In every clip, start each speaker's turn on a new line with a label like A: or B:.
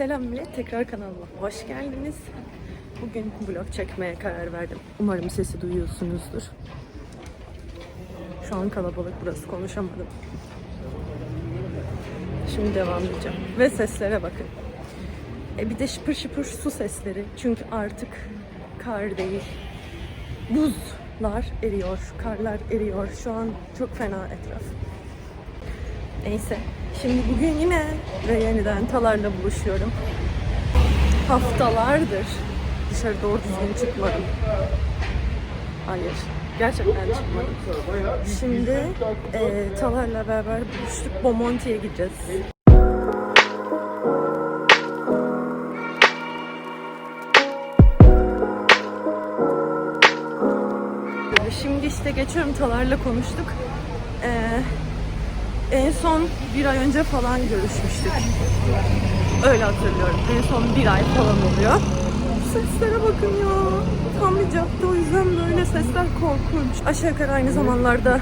A: Selam millet, tekrar kanalıma hoş geldiniz. Bugün vlog çekmeye karar verdim. Umarım sesi duyuyorsunuzdur. Şu an kalabalık burası, konuşamadım. Şimdi devam edeceğim. Ve seslere bakın. E bir de şıpır şıpır su sesleri. Çünkü artık kar değil, buzlar eriyor, karlar eriyor. Şu an çok fena etraf. Neyse. Şimdi bugün yine ve yeniden Talar'la buluşuyorum. Haftalardır dışarı doğru düzgün çıkmadım. Hayır. Gerçekten çıkmadım. Şimdi e, Talar'la beraber buluştuk. Bomonti'ye gideceğiz. Şimdi işte geçiyorum Talar'la konuştuk. Ee, en son bir ay önce falan görüşmüştük. Öyle hatırlıyorum. En son bir ay falan oluyor. Seslere bakın ya. Tam bir cadde o yüzden böyle sesler korkunç. Aşağı yukarı aynı zamanlarda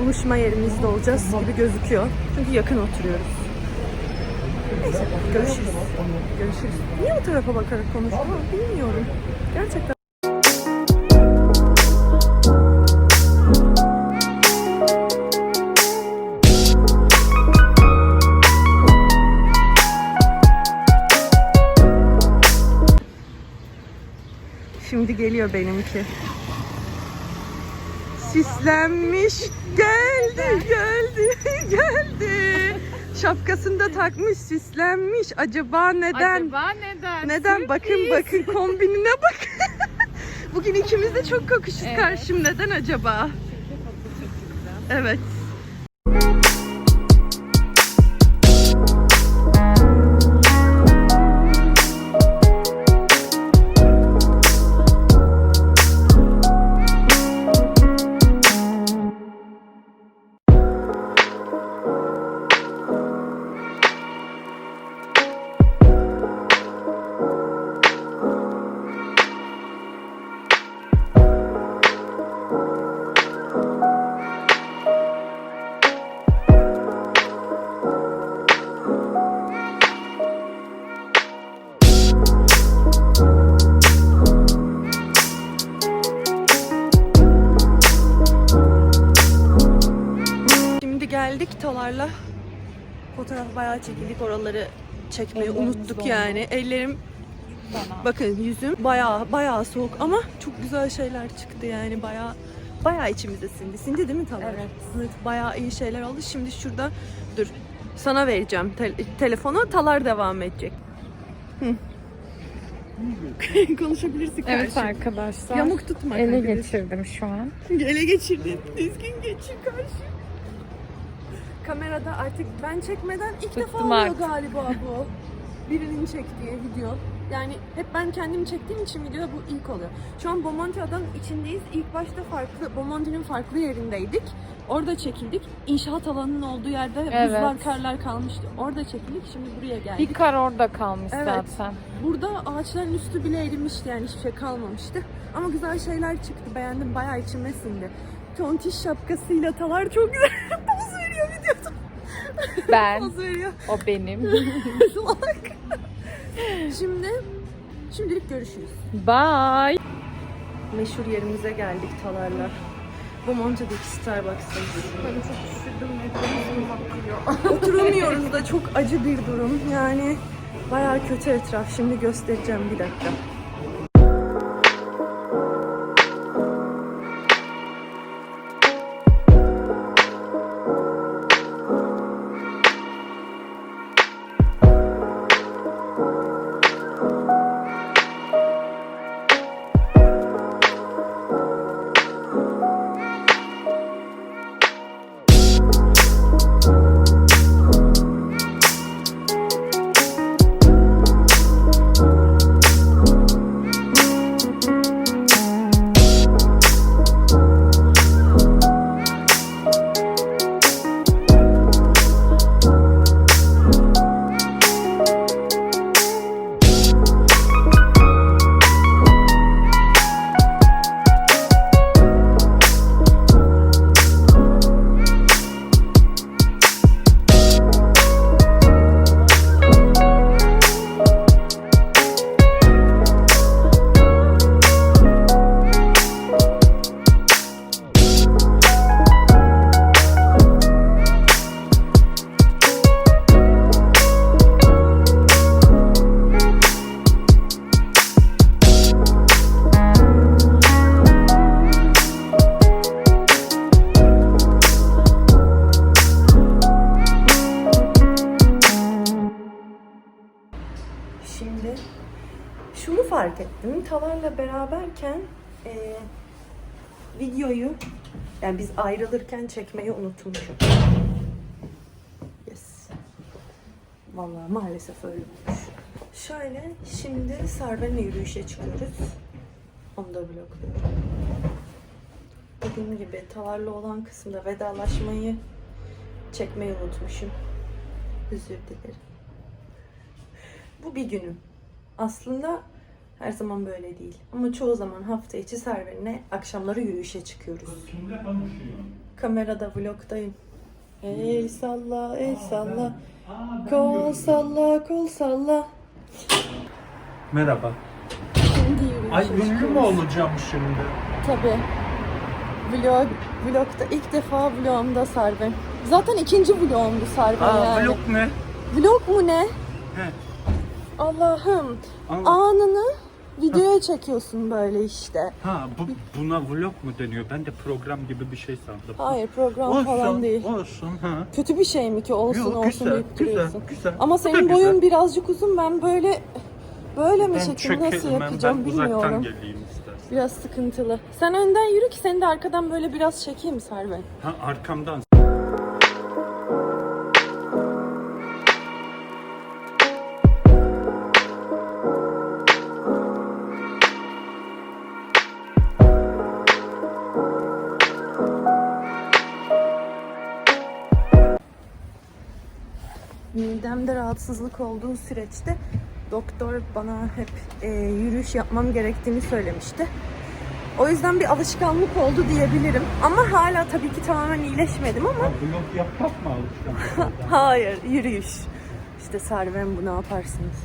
A: buluşma yerimizde olacağız gibi gözüküyor. Çünkü yakın oturuyoruz. Neyse görüşürüz. Görüşürüz. Niye o tarafa bakarak konuşuyorum bilmiyorum. Gerçekten. Geliyor benimki. Sislenmiş. Geldi, geldi, geldi. Şapkasını da takmış, sislenmiş. Acaba neden?
B: Acaba neden?
A: Neden? Bakın bakın kombinine bakın. Bugün ikimiz de çok kokuşuz
B: Evet.
A: karşım. Neden acaba? Evet. Talar'la. Fotoğraf bayağı çekildik. Oraları çekmeyi
B: Ellerimiz
A: unuttuk
B: dondu.
A: yani. Ellerim
B: Bana.
A: bakın yüzüm bayağı bayağı soğuk ama çok güzel şeyler çıktı yani bayağı bayağı içimize sindi. Sindi değil mi Talar?
B: Evet.
A: Evet, bayağı iyi şeyler oldu. Şimdi şurada dur. Sana vereceğim te- telefonu. Talar devam edecek. Hı. Konuşabilirsin
B: Evet
A: karşı.
B: arkadaşlar.
A: Yamuk tutma.
B: Ele
A: kanka.
B: geçirdim şu an.
A: Ele geçirdin. Düzgün geçir karşı. Kamerada artık ben çekmeden ilk
B: Tuttum
A: defa oluyor
B: artık.
A: galiba bu. Birinin çektiği video. Yani hep ben kendim çektiğim için videoda bu ilk oluyor. Şu an Bomonti adanın içindeyiz. İlk başta farklı, Bomonti'nin farklı yerindeydik. Orada çekildik. İnşaat alanının olduğu yerde
B: Evet.
A: buzlar, karlar kalmıştı. Orada çekildik. Şimdi buraya geldik.
B: Bir kar orada kalmış
A: Evet.
B: zaten.
A: Burada ağaçların üstü bile erimişti yani hiçbir şey kalmamıştı. Ama güzel şeyler çıktı. Beğendim. Bayağı içime sindi. Tontiş şapkasıyla Talar çok güzel.
B: Ben, o benim.
A: Şimdi şimdilik görüşürüz.
B: Bye.
A: Meşhur yerimize geldik Talar'la. Bu Monte'deki Starbucks'tayız.
B: Ben çok üşüdüm.
A: Oturamıyoruz da çok acı bir durum. Yani bayağı kötü etraf. Şimdi göstereceğim bir dakika. Beraberken e, videoyu yani biz ayrılırken çekmeyi unutmuşum. Yes. Vallahi maalesef öyle olmuş. Şöyle şimdi Sarben'le yürüyüşe çıkıyoruz. Onu da blokluyorum. Dediğim gibi tavarlı olan kısımda vedalaşmayı çekmeyi unutmuşum. Özür dilerim. Bu bir günüm. Aslında her zaman böyle değil. Ama çoğu zaman hafta içi Serven'le akşamları yürüyüşe çıkıyoruz. Kamerada vlogdayım. El salla, el salla. Kol salla, kol salla.
C: Merhaba.
A: Şimdi yürüyüşe
C: Ay ünlü mü
A: çıkıyoruz.
C: olacağım şimdi?
A: Tabii. Vlog, vlogda ilk defa vlogumda Sarben. Zaten ikinci vlogumdu Sarben
C: Aa,
A: yani.
C: vlog ne?
A: Vlog mu ne?
C: He.
A: Allah'ım.
C: Anladım.
A: Anını videoya çekiyorsun böyle işte.
C: Ha bu, buna vlog mu deniyor? Ben de program gibi bir şey sandım.
A: Hayır program
C: olsun,
A: falan değil.
C: Olsun ha.
A: Kötü bir şey mi ki olsun
C: Yok,
A: olsun
C: güzel,
A: deyip
C: güzel,
A: duruyorsun.
C: güzel.
A: Ama senin
C: güzel.
A: boyun birazcık uzun ben böyle böyle mi çekeyim nasıl yapacağım
C: ben
A: bilmiyorum.
C: geleyim istersen.
A: Biraz sıkıntılı. Sen önden yürü ki seni de arkadan böyle biraz çekeyim Serben.
C: Ha arkamdan.
A: Midemde rahatsızlık olduğu süreçte doktor bana hep e, yürüyüş yapmam gerektiğini söylemişti. O yüzden bir alışkanlık oldu diyebilirim. Ama hala tabii ki tamamen iyileşmedim ama
C: Ha, vlog yapmak mı alışkan?
A: hayır yürüyüş. İşte Serven bu ne yaparsınız?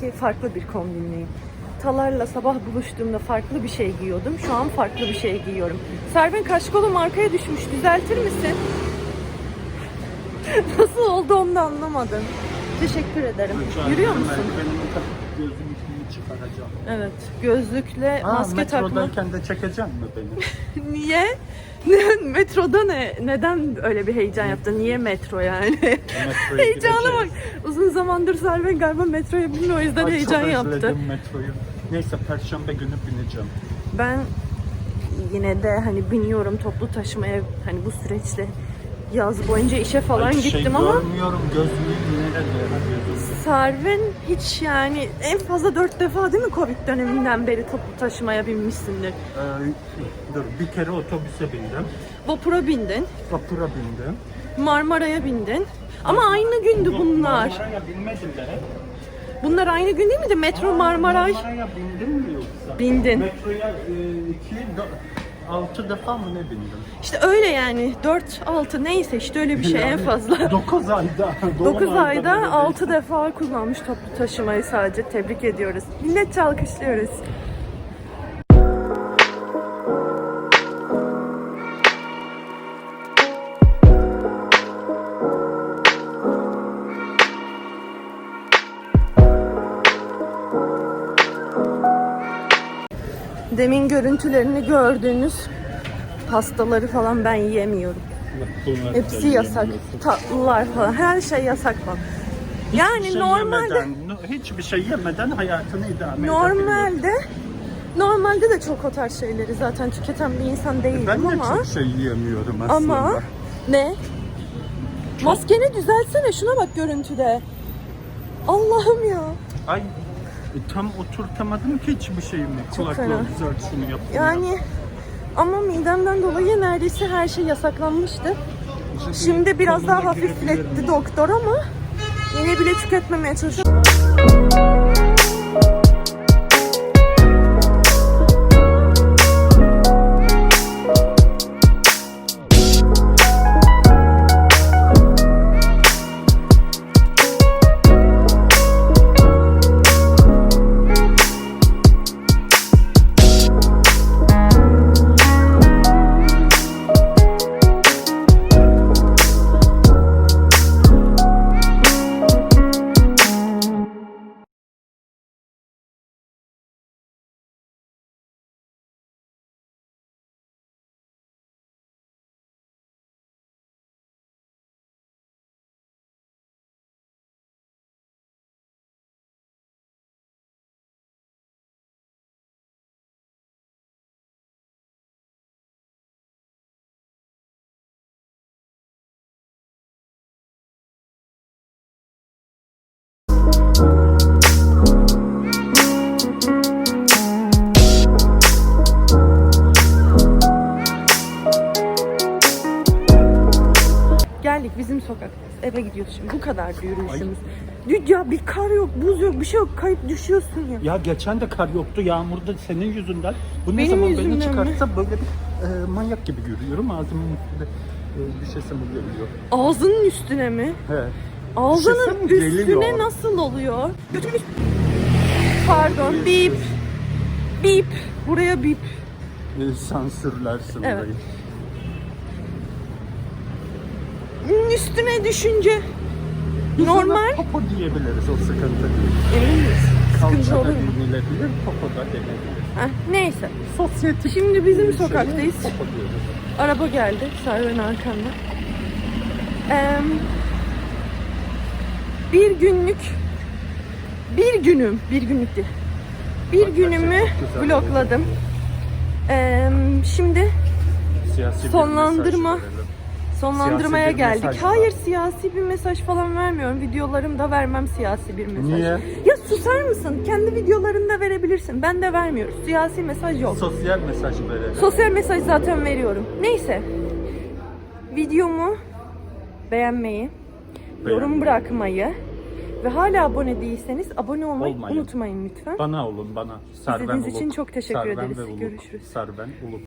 A: Ki farklı bir kombinliyim. Talarla sabah buluştuğumda farklı bir şey giyiyordum. Şu an farklı bir şey giyiyorum. Serven kaşkolum arkaya düşmüş. Düzeltir misin? Nasıl oldu onu da anlamadım. Teşekkür ederim. Yürüyor musun?
C: Benim gözüm çıkaracağım.
A: Evet. Gözlükle
C: Aa,
A: maske takma.
C: metrodayken de çekecek mi beni?
A: Niye? Metroda ne? Neden öyle bir heyecan yaptın? Niye metro yani?
C: Metroya
A: Heyecana bak. Uzun zamandır Serven galiba metroya binmiyor o yüzden
C: Ay,
A: heyecan
C: çok
A: yaptı.
C: özledim metroyu. Neyse perşembe günü bineceğim.
A: Ben yine de hani biniyorum toplu taşımaya hani bu süreçte yaz boyunca işe falan
C: Ay,
A: gittim
C: şey
A: ama
C: Görmüyorum nerede? Ha, gözlüğüm.
A: Sarven hiç yani en fazla dört defa değil mi Covid döneminden beri toplu taşımaya binmişsindir.
C: Ee, dur bir kere otobüse bindim.
A: Vapura bindin,
C: Vapura bindim.
A: Marmara'ya bindin. Ama aynı gündü bunlar.
C: Marmara'ya binmedim de.
A: Bunlar aynı gün değil miydi? Metro Marmaray.
C: Marmara'ya bindim mi yoksa?
A: Bindin.
C: Metroya e, iki, dö- altı defa mı ne bindim?
A: İşte öyle yani 4 6 neyse işte öyle bir şey en fazla.
C: 9 ayda.
A: 9
C: doğum
A: ayda
C: böyle
A: 6 defa kullanmış toplu taşımayı sadece. Tebrik ediyoruz. Milletçe alkışlıyoruz. Demin görüntülerini gördüğünüz pastaları falan ben yiyemiyorum.
C: Bunlar
A: Hepsi yasak. Tatlılar falan. Her şey yasak. Yani
C: Hiçbir şey
A: normalde
C: yemeden, no- hiçbir şey yemeden hayatını idame
A: normalde normalde de çok o tarz şeyleri zaten tüketen bir insan değilim
C: Ben de
A: ama
C: çok şey yiyemiyorum aslında.
A: ama ne? Maskeni düzeltsene şuna bak görüntüde. Allah'ım ya.
C: Ay e, tam oturtamadım ki hiçbir şeyimi.
A: Çok
C: Kulakla
A: fena.
C: şunu yaptım.
A: Yani ama midemden dolayı neredeyse her şey yasaklanmıştı. Şimdi biraz daha
C: Koluna girebilirim.
A: hafifletti doktor ama yine bile tüketmemeye çalışıyorum. Şimdi. Bu kadar yürüyüşümüz. Dü- Ya bir kar yok, buz yok, bir şey yok. Kayıp düşüyorsun ya.
C: Ya geçen de kar yoktu yağmurda senin yüzünden. Bu ne
A: Benim
C: zaman beni
A: mi?
C: çıkarsa böyle bir e, manyak gibi yürüyorum. Ağzımın üstünde e, düşesim geliyor.
A: Ağzının üstüne mi?
C: He.
A: Ağzının
C: Düşesem
A: üstüne
C: geliyor.
A: nasıl oluyor? Pardon, bip. Bip. Buraya bip.
C: E, sansürlersin
A: Evet.
C: burayı.
A: Hmm, Üstüne düşünce. Normal.
C: Popo diyebiliriz o sıkıntı değil.
A: Emin? Sıkıntı
C: Kalça
A: olur
C: da
A: mu?
C: denilebilir, popo da denilebilir.
A: Heh, neyse.
C: Sosyetik
A: Şimdi bizim
C: bir şeye
A: sokaktayız.
C: Popo diyoruz.
A: Araba geldi. Serven arkanda. Eee, bir günlük bir günüm, bir günlük değil. Bir
C: Bak,
A: günümü
C: gerçekten güzel
A: vlogladım. Eee, şimdi
C: Siyasi bir
A: Sonlandırma.
C: verelim.
A: Sonlandırmaya geldik.
C: mesaj
A: Hayır
C: var.
A: siyasi bir mesaj falan vermiyorum. Videolarımda vermem siyasi bir mesaj.
C: Niye?
A: Ya susar mısın? Kendi videolarında verebilirsin. Ben de vermiyorum. Siyasi mesaj yok.
C: Sosyal mesaj verelim.
A: Sosyal mesaj zaten veriyorum. Neyse. Videomu beğenmeyi, yorum
C: Beğenmeyi.
A: bırakmayı ve hala abone değilseniz abone olmayı
C: Olmayın.
A: unutmayın lütfen.
C: Bana olun bana. Serven
A: İzlediğiniz için çok teşekkür
C: Serven
A: ederiz. Görüşürüz.
C: Serven Uluk.